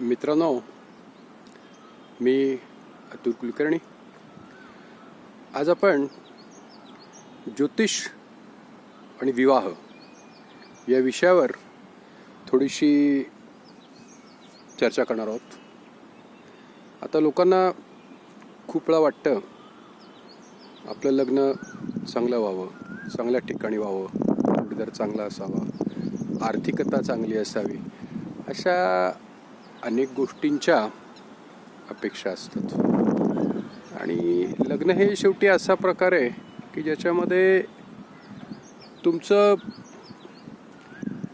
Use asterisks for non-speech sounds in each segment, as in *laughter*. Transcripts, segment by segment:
मित्रांनो मी अतुल कुलकर्णी. आज आपण ज्योतिष आणि विवाह या विषयावर थोडीशी चर्चा करणार आहोत. आता लोकांना खूप वेळा वाटतं आपलं लग्न चांगलं व्हावं चांगल्या ठिकाणी व्हावं जोडीदार चांगला असावा आर्थिकता चांगली असावी अशा अनेक गोष्टींच्या अपेक्षा असतात. आणि लग्न हे शेवटी असा प्रकार आहे की ज्याच्यामध्ये तुमचं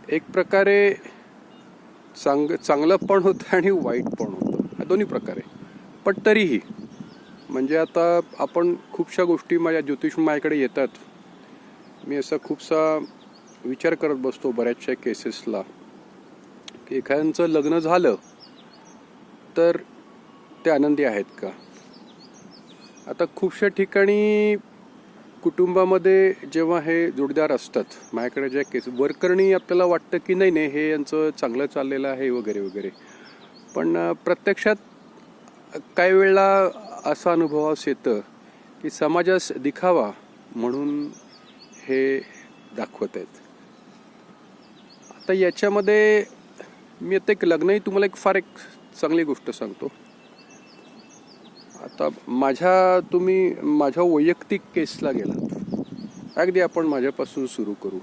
एक प्रकारे चांग चांगलं पण होतं आणि वाईट पण होतं. दोन्ही प्रकारे पण तरीही म्हणजे आता आपण खूपशा गोष्टी माझ्या ज्योतिषमायाकडे येतात. मी असा खूपसा विचार करत बसतो बऱ्याचशा केसेसला की एखाद्यांचं लग्न झालं तर ते आनंदी आहेत का? आता खूपशा ठिकाणी कुटुंबामध्ये जेव्हा हे जोडीदार असतात माझ्याकडे ज्या केस वरकरणी आपल्याला वाटतं की नाही नाही हे यांचं चांगलं चाललेलं आहे वगैरे वगैरे. पण प्रत्यक्षात काही वेळेला असा अनुभवास येतं की समाजास दिखावा म्हणून हे दाखवत आहेत. आता याच्यामध्ये मी आता एक लग्नही तुम्हाला एक फार एक चांगली गोष्ट सांगतो. आता माझ्या तुम्ही माझ्या वैयक्तिक केसला गेलात. अगदी आपण माझ्यापासून सुरू करू.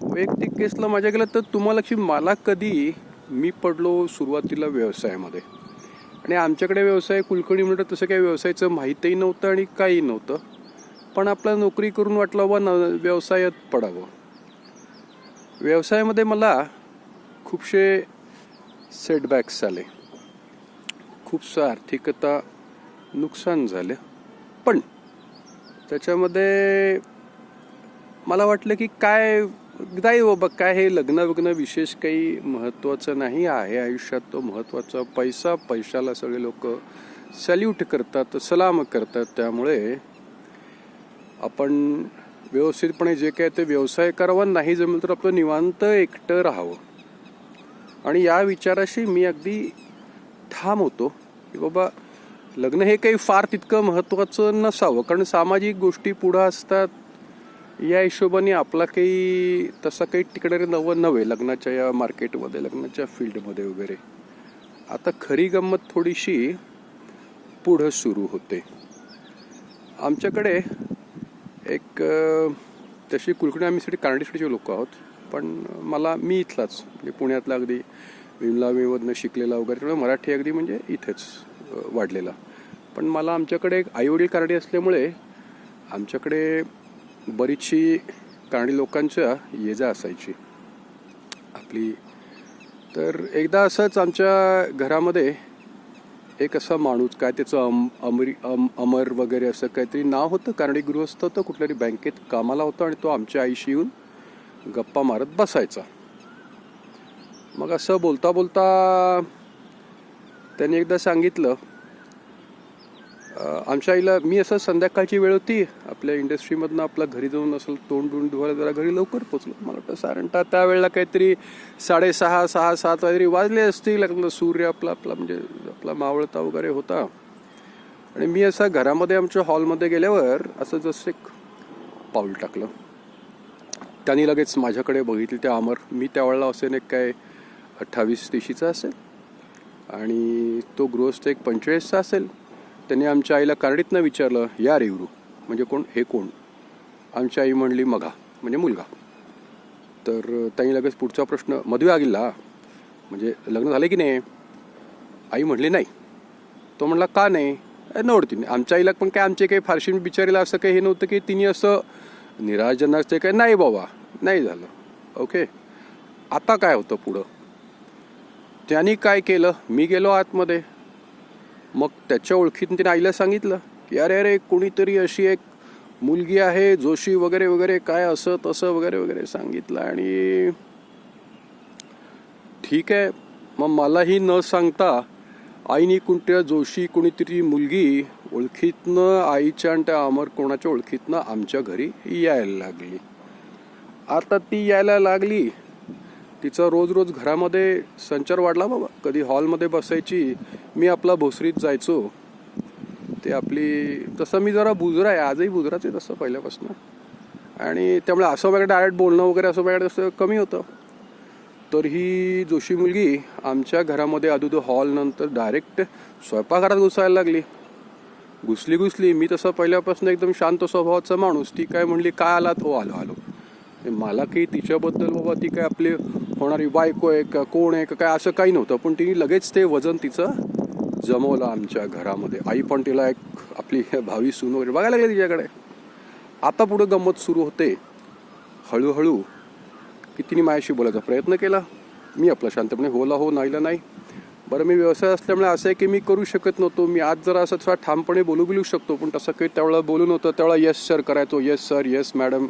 वैयक्तिक केसला माझ्या गेलं तर तुम्हाला की मला कधी मी पडलो सुरुवातीला व्यवसायामध्ये. आणि आमच्याकडे व्यवसाय कुलकर्णी म्हणतात तसं काही व्यवसायाचं माहीतही नव्हतं आणि काही नव्हतं. पण आपला नोकरी करून वाटलं व न व्यवसायात पडावं. व्यवसायामध्ये मला खूपशे सेटबॅक्स आले. खूपसं आर्थिकता नुकसान झालं. पण त्याच्यामध्ये मला वाटलं की काय नाही बाबा काय हे लग्न वग्न विशेष काही महत्त्वाचं नाही आहे आयुष्यात. तो महत्त्वाचा पैसा पैशाला सगळे लोक सल्यूट करतात सलाम करतात. त्यामुळे आपण व्यवस्थितपणे जे काय ते व्यवसाय करावा नाही जमेल तर आपलं निवांत एकटं राहावं. आणि या विचाराशी मी अगदी ठाम होतो की बाबा लग्न हे काही फार तितकं महत्त्वाचं नसावं कारण सामाजिक गोष्टी पुढं असतात. या हिशोबाने आपला काही तसा काही तिकडे नवं नव्हे लग्नाच्या या मार्केटमध्ये लग्नाच्या फील्डमध्ये वगैरे. आता खरी गंमत थोडीशी पुढं सुरू होते. आमच्याकडे एक तशी कुलकर्णी आम्ही साठी कानडीसाठी लोक आहोत पण मला मी इथलाच म्हणजे पुण्यातला अगदी विमला विमधनं शिकलेला वगैरे त्यामुळे मराठी अगदी म्हणजे इथेच वाढलेला. पण मला आमच्याकडे एक आईवडील कारडी असल्यामुळे आमच्याकडे बरीचशी कारणी लोकांच्या ये जा असायची. आपली तर एकदा असंच आमच्या घरामध्ये एक असा माणूस काय त्याचं अम अमरी अम अमर वगैरे असं काहीतरी नाव होतं कारणी गृहस्थ होतं कुठल्यातरी बँकेत कामाला होता आणि तो आमच्या आईशी येऊन गप्पा मारत बसायचा. मग असं बोलता बोलता त्यांनी एकदा सांगितलं आमच्या आईला मी असं संध्याकाळची वेळ होती आपल्या इंडस्ट्रीमधनं आपलं घरी जाऊन असं तोंड बिंड धुवायला जरा घरी लवकर पोचलो मला वाटतं साधारणतः त्यावेळेला काहीतरी साडेसहा सहा सात काहीतरी वाजले असतील लग्न सूर्य आपला आपला म्हणजे आपला मावळता वगैरे होता. आणि मी असं घरामध्ये आमच्या हॉलमध्ये गेल्यावर असं जसं एक पाऊल टाकलं. त्यांनी लगेच माझ्याकडे बघितली त्या अमर. मी त्यावेळेला असेन एक काय अठ्ठावीस तीशीचा असेल. आणि तो गृहस्थ एक पंचेचाळीसचा असेल. त्यांनी आमच्या आईला कार्डीतनं विचारलं या रेवरू म्हणजे कोण? हे कोण? आमची आई म्हणली मघा म्हणजे मुलगा. तर त्यांनी लगेच पुढचा प्रश्न मधुवे आगिल्ला म्हणजे लग्न झाले की नाही? आई म्हणली नाही. तो म्हणला का नाही? नव्हती नाही आमच्या आईला पण काय आमचे काही फारशी बिचारीला असं काही हे नव्हतं की तिने असं निराजनाचं काय? नाही बाबा नाही झालं. ओके आता काय होतं पुढं? त्यांनी काय केलं? मी गेलो आतमध्ये. मग त्याच्या ओळखीतून तिने आईला सांगितलं की अरे अरे कोणीतरी अशी एक मुलगी आहे जोशी वगैरे वगैरे काय असं तसं वगैरे वगैरे सांगितलं आणि ठीक आहे. मग मलाही न सांगता आईने कोणत्या जोशी कोणीतरी मुलगी ओळखीतनं आईच्या आणि त्या अमर कोणाच्या ओळखीतनं आमच्या घरी यायला लागली. आता ती यायला लागली. तिचा रोज रोज घरामध्ये संचार वाढला बाबा. कधी हॉलमध्ये बसायची मी आपला भोसरीत जायचो. ते आपली तसं मी जरा बुजरा आहे. आजही बुजराच आहे तसं पहिल्यापासून. आणि त्यामुळे असं वगैरे डायरेक्ट बोलणं वगैरे असं वगैरे तसं कमी होतं. तर ही जोशी मुलगी आमच्या घरामध्ये अदुद हॉल नंतर डायरेक्ट स्वयंपाकघरात घुसायला लागली. घुसली घुसली. मी तसं पहिल्यापासून एकदम शांत स्वभावाचा माणूस. ती काय म्हणली काय आलात? हो आलो आलो. मला काही तिच्याबद्दल बाबा ती काय आपली होणारी बायको आहे का कोण आहे का काय असं काही नव्हतं पण तिने लगेच ते वजन तिचं जमवलं आमच्या घरामध्ये. आई पण तिला एक आपली भावी सून वगैरे बघायला लागली तिच्याकडे. आता पुढं गंमत सुरू होते. हळूहळू की तिने माझ्याशी बोलायचा प्रयत्न केला. मी आपला शांतपणे होला हो नाहीला नाही. बरं मी व्यवसाय असल्यामुळे असं आहे की मी करू शकत नव्हतो. मी आज जरा असं थोडा ठामपणे बोलू बिलू शकतो पण तसं काही त्यावेळेला बोलू नव्हतं. त्यावेळेला येस सर करायचो. येस सर येस मॅडम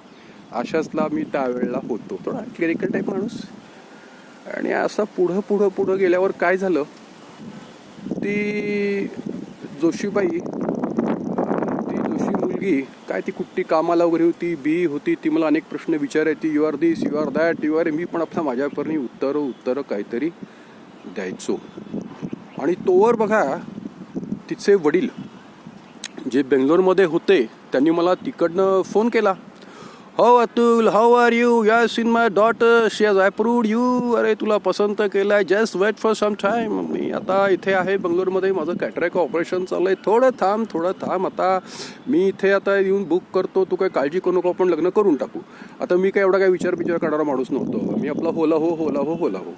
अशाचला मी त्यावेळेला होतो. थोडा क्लिरिकल टाईप माणूस. आणि असं पुढं पुढं पुढं गेल्यावर काय झालं? ती जोशीबाई ती जोशी मुलगी काय ती कुठली कामाला वगैरे होती बी होती ती मला अनेक प्रश्न विचारायची. You are this you are that you are मी पण आपल्या माझ्यापरनी उत्तरं उत्तरं काहीतरी द्यायचो. आणि तोवर बघा तिचे वडील जे बेंगलोरमध्ये होते त्यांनी मला तिकडनं फोन केला. हो Atul how are you yes seen my daughter she has approved you अरे तुला पसंत केलं आहे just wait for some time मी आता इथे आहे बंगलोरमध्ये. माझं कॅटरॅक ऑपरेशन चालू आहे थोडं थांब थोडं थांब. आता मी इथे आता येऊन बुक करतो. तू काय काळजी करू नको. आपण लग्न करून टाकू. आता मी काय एवढा काय विचार विचार करणारा माणूस नव्हतो. मी आपला होला हो होला हो होला हो.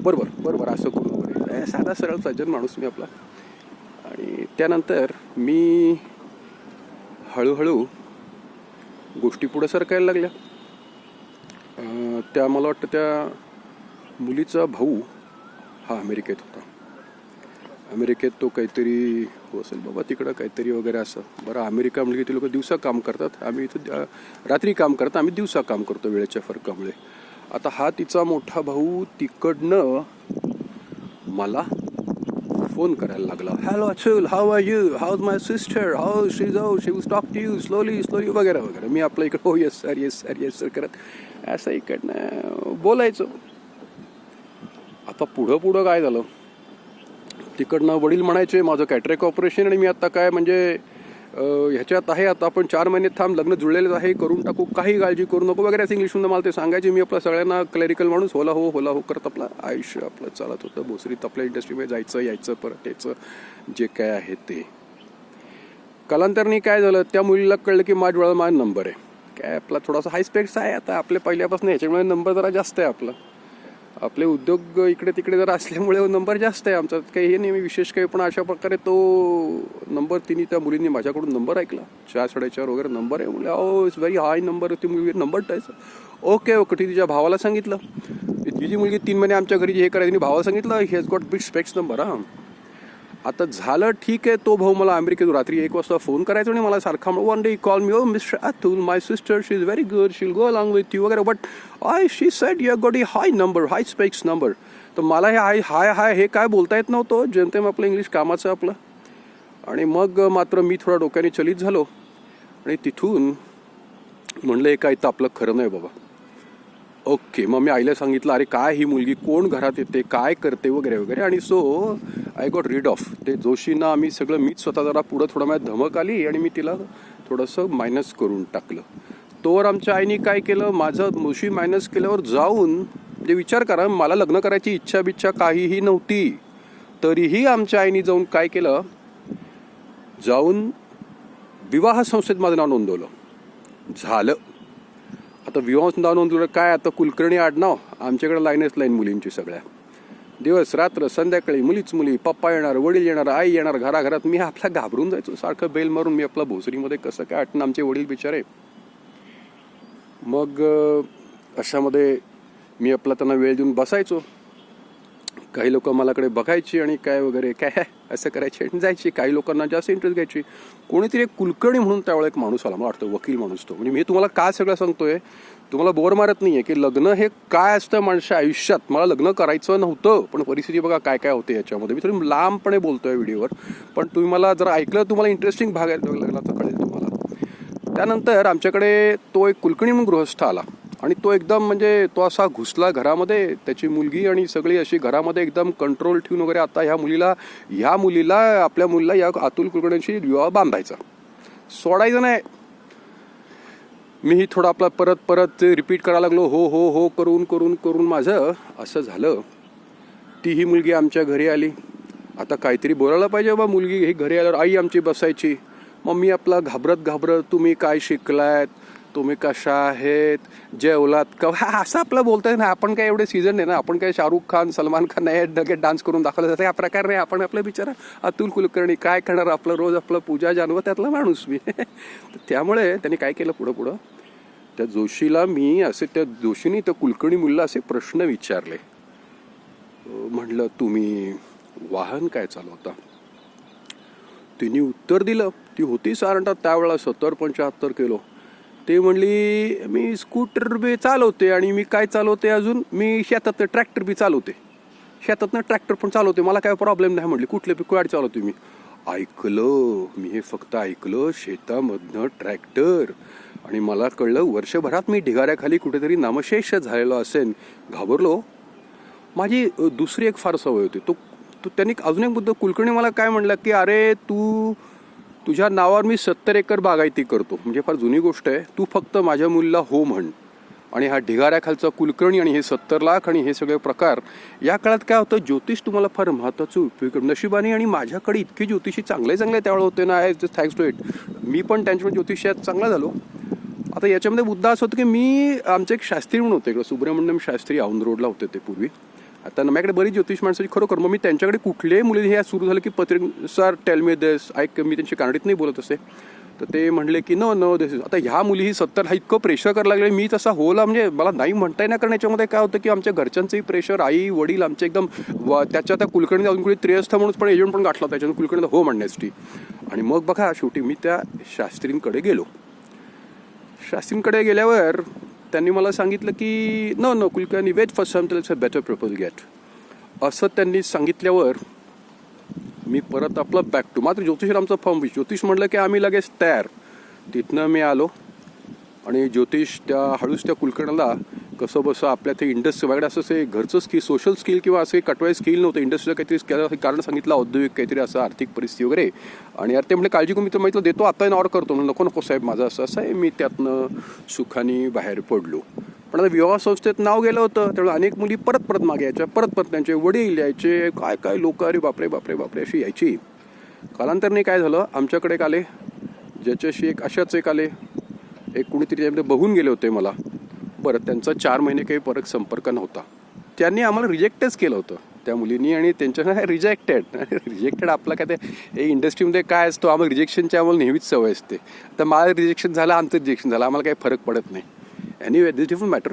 बरोबर बरोबर. असं करू वगैरे. साधा सरळ सज्जन माणूस मी आपला. आणि त्यानंतर मी हळूहळू गोष्टी पुढे सरकायला लागल्या. त्या मला वाटतं त्या मुलीचा भाऊ हा अमेरिकेत होता. अमेरिकेत तो काहीतरी हो असेल बाबा तिकडं काहीतरी वगैरे असं. बरं अमेरिका म्हणजे ते लोक दिवसा काम करतात. आम्ही इथं रात्री काम करतात आम्ही दिवसा काम करतो वेळेच्या फरकामुळे. आता हा तिचा मोठा भाऊ तिकडनं मला फोन करायला लागला. Hello Atul how are you how's my sister how she जाऊ she will talk to you slowly slowly वगैरे वगैरे. मी आपल्या इकडं हो yes sir yes sir yes sir करत. असं इकडनं बोलायचं. आता पुढं पुढं काय झालं? तिकडनं वडील म्हणायचे माझं कॅटरेक ऑपरेशन आणि मी आता काय म्हणजे ह्याच्यात आहे आता आपण चार महिने थांब लग्न जुळलेलं आहे करून टाकू काही काळजी करू नको वगैरे असं इंग्लिशमध्ये मला ते सांगायचे. मी आपलं सगळ्यांना क्लरिकल माणूस होला हो होला हो करत आपलं आयुष्य आपलं चालत होतं. भोसरीत आपल्या इंडस्ट्रीमध्ये जायचं यायचं परत यायचं जे काय आहे ते. कालांतराने काय झालं त्या मुलीला कळलं की माझ्या माझा नंबर आहे. काय आपला थोडासा हाय स्पेक्स आहे आता आपल्या पहिल्यापासून ह्याच्यामुळे नंबर जरा जास्त आहे आपला. आपले उद्योग इकडे तिकडे जर असल्यामुळे नंबर जास्त आहे आमचा. काही हे नाही विशेष काही पण अशा प्रकारे तो नंबर तिने त्या मुलींनी माझ्याकडून नंबर ऐकला. चार साडेचार वगैरे नंबर आहे. म्हणजे oh it's very high number ती मुलगी नंबर टायचा ओके ओके ती तिच्या भावाला सांगितलं. ती जी मुलगी तीन महिने आमच्या घरी हे करायची भावाला सांगितलं he has got big specs number हां. आता झालं ठीक आहे तो भाऊ मला अमेरिकेतून रात्री एक वाजता फोन करायचा आणि मला सारखा वन डे कॉल मी ओ mister Atul my sister she is very good she'll go along with you वगैरे. But I she said you got a high number high specs number तर मला हे हाय हाय हाय हे काय बोलता येत नव्हतं जेमतेम आपलं इंग्लिश कामाचं आपलं. आणि मग मात्र मी थोडा डोक्याने चलित झालो. आणि तिथून म्हणलं हे काय तर आपलं खरं नाही बाबा. ओके मग मी आईला सांगितलं अरे काय ही मुलगी? कोण घरात येते? काय करते? वगैरे वगैरे. आणि so I got rid of ते जोशींना आम्ही सगळं मीच स्वतः जरा पुढं थोडं माझ्या धमक आली आणि मी तिला थोडंसं मायनस करून टाकलं. तोवर आमच्या आईने काय केलं? माझं जोशी मायनस केल्यावर जाऊन म्हणजे विचार करा मला लग्न करायची इच्छा बिच्छा काहीही नव्हती. तरीही आमच्या आईने जाऊन काय केलं? जाऊन विवाह संस्थेत माझं नाव नोंदवलं. झालं. आता विवाह नाव नोंदवलं काय आता कुलकर्णी आडनाव? आमच्याकडे लाईनच लाईन मुलींची सगळ्या. दिवस रात्र संध्याकाळी मुलीच मुली पप्पा येणार वडील येणार आई येणार घराघरात मी आपला घाबरून जायचो सारखं बेल मारून मी आपला भोसरीमध्ये कसं काय आटणं आमचे वडील बिचारे. मग अशामध्ये मी आपला त्यांना वेळ देऊन बसायचो. काही लोक मलाकडे बघायची आणि काय वगैरे काय असं करायची आणि जायची. काही लोकांना जास्त इंटरेस्ट घ्यायची. कोणीतरी एक कुलकर्णी म्हणून त्यावेळेला एक माणूस आला मला वाटतं वकील माणूस तो. म्हणजे मी तुम्हाला काय सगळं सांगतोय? तुम्हाला बोर मारत नाहीये की लग्न हे काय असतं माणसा आयुष्यात? मला लग्न करायचं नव्हतं पण परिस्थिती बघा काय काय होते याच्यामध्ये. मी थोडी लांबपणे बोलतोय व्हिडिओवर पण तुम्ही मला जर ऐकलं तुम्हाला इंटरेस्टिंग भाग लागला तर कळेल तुम्हाला. त्यानंतर आमच्याकडे तो एक कुलकर्णी म्हणून गृहस्थ आला. आणि तो एकदम म्हणजे तो असा घुसला घरामध्ये त्याची मुलगी आणि सगळी अशी घरामध्ये एकदम कंट्रोल ठेवून वगैरे आता ह्या मुलीला ह्या मुलीला आपल्या मुलीला या अतुल कुलकर्णीशी विवाह बांधायचा. सोडायचं नाही. मीही थोडं आपला परत परत रिपीट करायला लागलो हो हो हो करून करून करून माझं असं झालं. तीही मुलगी आमच्या घरी आली. आता काहीतरी बोलायला पाहिजे बा मुलगी ही घरी आल्यावर आई आमची बसायची. मग मी आपला घाबरत घाबरत तुम्ही काय शिकलायत? तुम्ही कशा आहेत? जेवलात का? हा, असं आपलं बोलताय ना आपण काय एवढे सीझन नाही ना? आपण काय शाहरुख खान सलमान खान नाही लगेच डान्स करून दाखवलं जातं. या प्रकार नाही. आपण आपलं बिचारा अतुल कुलकर्णी काय करणार? आपलं रोज आपलं पूजा जानवं त्यातला माणूस मी. *laughs* तर त्यामुळे त्यांनी काय केलं पुढं पुढं? त्या जोशीला मी असे त्या जोशीने त्या कुलकर्णी मुलीला असे प्रश्न विचारले. म्हटलं तुम्ही वाहन काय चालवता? तिने उत्तर दिलं. ती होती साधारणतः त्यावेळेला सत्तर पंच्याहत्तर किलो. ते म्हणली मी स्कूटर बी चालवते आणि मी काय चालवते अजून? मी शेतात ट्रॅक्टर बी चालवते. शेतातनं ट्रॅक्टर पण चालवते? मला काय प्रॉब्लेम नाही म्हटली कुठले बी गाडी चालवते मी. ऐकलं मी हे फक्त ऐकलं शेतामधनं ट्रॅक्टर आणि मला कळलं वर्षभरात मी ढिगाऱ्याखाली कुठेतरी नामशेष झालेलो असेल घाबरलो हो. माझी दुसरी एक फार सवय होती. तो तो त्यांनी अजून एक मुद्दा कुलकर्णी मला काय म्हणलं की अरे तू तुझ्या नावावर मी सत्तर एकर बागायती करतो. म्हणजे फार जुनी गोष्ट आहे. तू फक्त माझ्या मुलीला हो म्हण. आणि हा ढिगाऱ्याखालचा कुलकर्णी आणि हे सत्तर लाख आणि हे सगळे प्रकार या काळात काय होतं? ज्योतिष तुम्हाला फार महत्त्वाचं उपयोग नशिबाने आणि माझ्याकडे इतके ज्योतिषी चांगले चांगले त्यावेळेला होते ना थँक्स टू इट मी पण त्यांच्याकडे ज्योतिषात चांगला झालो. आता याच्यामध्ये मुद्दा असं होतं की मी आमचे एक शास्त्री म्हणून होते. इकडं सुब्रमण्यम शास्त्री औंध रोडला होते ते पूर्वी. आता माझ्याकडे बरीच ज्योतिष माणसाची खरोखर. मग मी त्यांच्याकडे कुठल्याही मुली हे सुरू झालं की पत्रिक सर टेल मी देस ऐक मी त्यांची कानडीत नाही बोलत असे. तर ते म्हणले की न नो दिस आता ह्या मुली ही सत्तर हा इतकं प्रेशर करायला लागले. मी तसा होला म्हणजे मला नाही म्हणता येणार कारण याच्यामध्ये काय होतं की आमच्या घरच्यांचंही प्रेशर आई वडील आमचे एकदम व- त्याच्या त्या कुलकर्णी अजून कुठे त्रियस्थ म्हणून पण एजंट पण गाठला त्याच्यातून कुलकर्णीला हो म्हणण्यासाठी आणि मग बघा शेवटी मी त्या शास्त्रींकडे गेलो. शास्त्रींकडे गेल्यावर त्यांनी मला सांगितलं की no no Kulkarni wait for some it's a better propose get असं त्यांनी सांगितल्यावर मी परत आपलं बॅक टू मात्र ज्योतिषरामचा फॉर्म ज्योतिष म्हणलं की आम्ही लगेच तयार. तिथनं मी आलो आणि ज्योतिष त्या हळूच त्या कुलकर्णाला कसं बसं आपल्या ते इंडस्ट्री वगैरे असं ते घरचं स्किल सोशल स्किल किंवा असं कटवाय स्किल नव्हतं. इंडस्ट्रीला काहीतरी कारण सांगितलं औद्योगिक काहीतरी असं आर्थिक परिस्थिती वगैरे. आणि यार ते म्हणजे काळजी करून मी तर माहिती देतो आता ऑर्डर करतो. म्हणून नको नको साहेब माझं असं असं आहे. मी त्यातनं सुखाने बाहेर पडलो. पण आता विवाह संस्थेत नाव गेलं होतं. त्यामुळे अनेक मुली परत परत मागे यायच्या परत परत त्यांचे वडील यायचे. काय काय लोक अरे बापरे बापरे बापरे अशी यायची. कालांतराने काय झालं आमच्याकडे एक आले. ज्याच्याशी एक अशाच एक आले. एक कुणीतरी त्यामध्ये बघून गेले होते मला. परत त्यांचा चार महिने काही परत संपर्क नव्हता. त्यांनी आम्हाला रिजेक्टच केलं होतं त्या मुलींनी आणि त्यांच्या रिजेक्टेड रिजेक्टेड आपलं काय ते इंडस्ट्रीमध्ये काय असतो आम्हाला रिजेक्शनची आम्हाला नेहमीच सवय असते. तर माझं रिजेक्शन झालं आमचं रिजेक्शन झालं आम्हाला काही फरक पडत नाही. एनिवे दिस डिफरंट मॅटर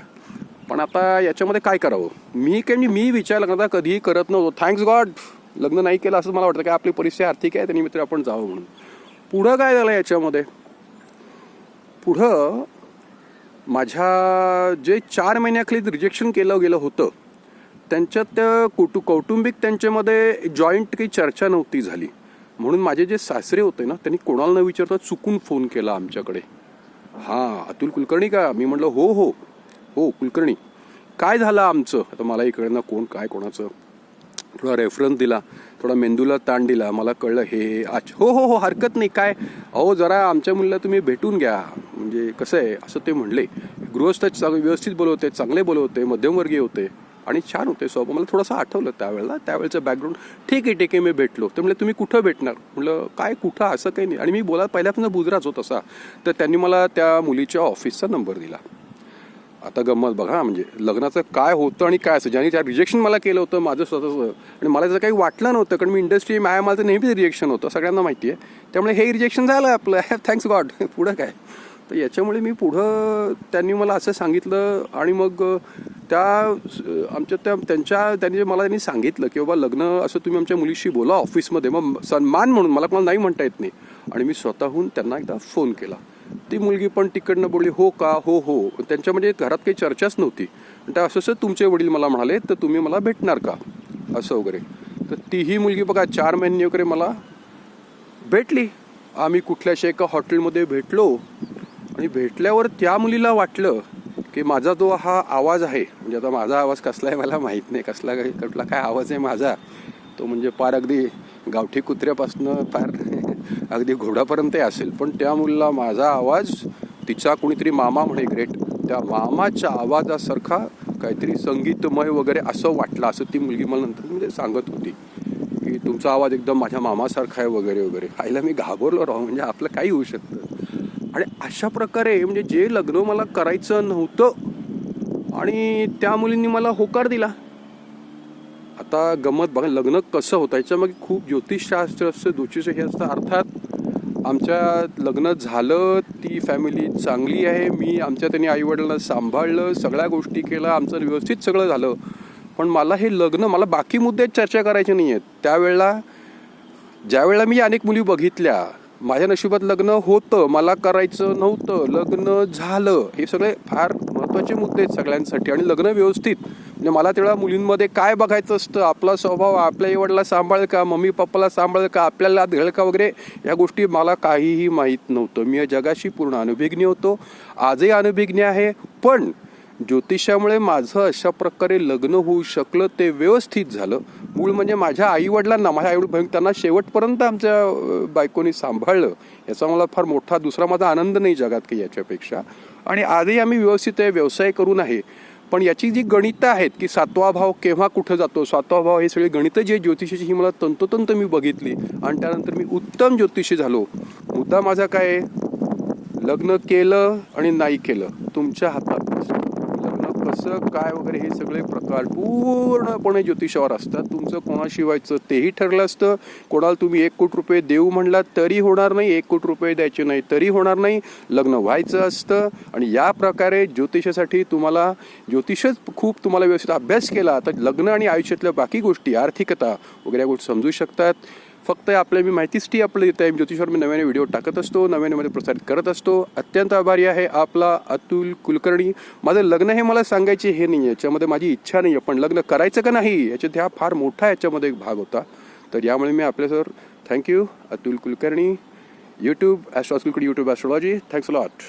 पण आता याच्यामध्ये काय करावं? मी काय म्हणजे मी विचार लग्नाचा कधीही करत नव्हतो. थँक्स गॉड लग्न नाही केलं असं मला वाटतं की आपली परिस्थिती आर्थिक आहे त्यानिमित्त आपण जावं म्हणून. पुढं काय झालं याच्यामध्ये? पुढं माझ्या जे चार महिन्याखाली रिजेक्शन केलं गेलं होतं त्यांच्यात त्या कुटु कौटुंबिक त्यांच्यामध्ये जॉईंट काही चर्चा नव्हती झाली. म्हणून माझे जे सासरे होते ना त्यांनी कोणाला न विचारता चुकून फोन केला आमच्याकडे. हां अतुल कुलकर्णी का? मी म्हटलं हो हो. हो कुलकर्णी. काय झालं आमचं? आता मला इकडनं कोण काय कोणाचं? थोडा रेफरन्स दिला थोडा मेंदूला ताण दिला मला कळलं हे अच्छा हो हो हो हरकत नाही काय? अहो जरा आमच्या मुलीला तुम्ही भेटून घ्या. म्हणजे कसं आहे? असं ते म्हणले. गृहस्थ चांग- व्यवस्थित बोलवते चांगले बोलवते मध्यमवर्गीय होते आणि छान होते स्वभाव. मला थोडंसं आठवलं त्यावेळेला त्यावेळेचं बॅकग्राऊंड ठीक आहे ठीक आहे मी भेटलो. ते म्हणले तुम्ही कुठं भेटणार? म्हटलं काय कुठं असं काही नाही. आणि मी बोला पहिल्यापासून बुजराच होत असा. तर त्यांनी मला त्या मुलीच्या ऑफिसचा नंबर दिला. आता गंमत बघा म्हणजे लग्नाचं काय होतं आणि काय असं ज्याने त्या रिजेक्शन मला केलं होतं माझं स्वतःचं आणि मला त्याचं काही वाटलं नव्हतं कारण मी इंडस्ट्री माया माझं नेहमीच रिजेक्शन होतं सगळ्यांना माहिती आहे. त्यामुळे हे रिजेक्शन झालं आपलं. *laughs* थँक्स गॉड *laughs* पुढं काय? तर याच्यामुळे मी पुढं त्यांनी मला असं सांगितलं आणि मग त्या आमच्या त्या त्यांच्या त्यांनी मला त्यांनी सांगितलं की बाबा लग्न असं तुम्ही आमच्या मुलीशी बोला ऑफिसमध्ये मग सन्मान म्हणून मला कोणाला नाही म्हणता येत नाही. आणि मी स्वतःहून त्यांना एकदा फोन केला. ती मुलगी पण तिकडनं बोलली हो का? हो हो. त्यांच्या म्हणजे घरात काही चर्चाच नव्हती. त्या असं असं तुमचे वडील मला म्हणाले तर तुम्ही मला भेटणार का? असं वगैरे. तर तीही मुलगी बघा चार महिने वगैरे मला भेटली. आम्ही कुठल्याशा एका हॉटेलमध्ये भेटलो आणि भेटल्यावर त्या मुलीला वाटलं की माझा जो हा आवाज आहे म्हणजे आता माझा आवाज कसला आहे मला माहीत नाही कसला काही कुठला काय आवाज आहे माझा तो म्हणजे फार अगदी गावठी कुत्र्यापासनं फार अगदी घोडापर्यंत असेल. पण त्या मुलीला माझा आवाज तिचा कुणीतरी मामा म्हणे ग्रेट. त्या मामाच्या आवाजासारखा काहीतरी संगीतमय वगैरे असं वाटलं असं ती मुलगी मला नंतर म्हणजे सांगत होती. की तुमचा आवाज एकदम माझ्या मामासारखा आहे वगैरे वगैरे. आईला मी घाबरलो राहू म्हणजे आपलं काही होऊ शकतं. आणि अशा प्रकारे म्हणजे जे लग्न मला करायचं नव्हतं आणि त्या मुलींनी मला होकार दिला आता गमत बघा लग्न कसं होतं याच्यामागे खूप ज्योतिषशास्त्र असतं ज्योतिष हे असतं. अर्थात आमच्या लग्न झालं ती फॅमिली चांगली आहे. मी आमच्या त्यांनी आईवडिलांना सांभाळलं सगळ्या गोष्टी केल्या आमचं व्यवस्थित सगळं झालं. पण मला हे लग्न मला बाकी मुद्दे चर्चा करायचे नाही आहेत त्यावेळेला ज्यावेळेला मी अनेक मुली बघितल्या माझ्या नशिबात लग्न होतं मला करायचं नव्हतं लग्न झालं. हे सगळे फार महत्त्वाचे मुद्दे आहेत सगळ्यांसाठी. आणि लग्न व्यवस्थित म्हणजे मला तेवढ्या मुलींमध्ये काय बघायचं असतं? आपला स्वभाव आपल्या आईवडिला सांभाळ का? मम्मी पप्पाला सांभाळ का? आपल्याला धळ का वगैरे? या गोष्टी मला काहीही माहीत नव्हतं. मी या जगाशी पूर्ण अनुभिज्ञ होतो. आजही अनुभिज्ञ आहे. पण ज्योतिषामुळे माझं अशा प्रकारे लग्न होऊ शकलं ते व्यवस्थित झालं. मूळ म्हणजे माझ्या आईवडिलांना माझ्या आई बहीण त्यांना शेवटपर्यंत आमच्या बायकोनी सांभाळलं. याचा मला फार मोठा दुसरा माझा आनंद नाही जगात काही याच्यापेक्षा. आणि आजही आम्ही व्यवस्थित व्यवसाय करून आहे. पण याची जी गणितं आहेत की सातवा भाव केव्हा कुठं जातो सातवा भाव हे सगळे गणितं जे ज्योतिषाची ही मला तंतोतंत मी बघितली. आणि त्यानंतर मी उत्तम ज्योतिषी झालो. मुद्दा माझा काय आहे? लग्न केलं आणि नाही केलं. तुमच्या हातात कसं काय वगैरे हे सगळे प्रकार पूर्णपणे ज्योतिषावर असतात. तुमचं कोणाशी व्हायचं तेही ठरलं असतं. कोणाला तुम्ही एक कोटी रुपये देऊ म्हणलात तरी होणार नाही एक कोटी रुपये द्यायचे नाही तरी होणार नाही. लग्न व्हायचं असतं आणि या प्रकारे ज्योतिषासाठी तुम्हाला ज्योतिषच खूप तुम्हाला व्यवस्थित अभ्यास केला. तर लग्न आणि आयुष्यातल्या बाकी गोष्टी आर्थिकता वगैरे गोष्टी समजू शकतात. फक्त आपल्या मी माहितीसाठी आपलं येत आहे. ज्योतिषवर मी नव्याने व्हिडिओ टाकत असतो नव्याने प्रसारित करत असतो. अत्यंत आभारी आहे आपला अतुल कुलकर्णी. माझं लग्न हे मला सांगायचे हे नाही आहे याच्यामध्ये माझी इच्छा नाही आहे पण लग्न करायचं का नाही याच्यात हा फार मोठा याच्यामध्ये एक भाग होता. तर यामुळे मी आपल्यासर thank you Atul Kulkarni. YouTube astro Kulkarni YouTube astrology thanks lot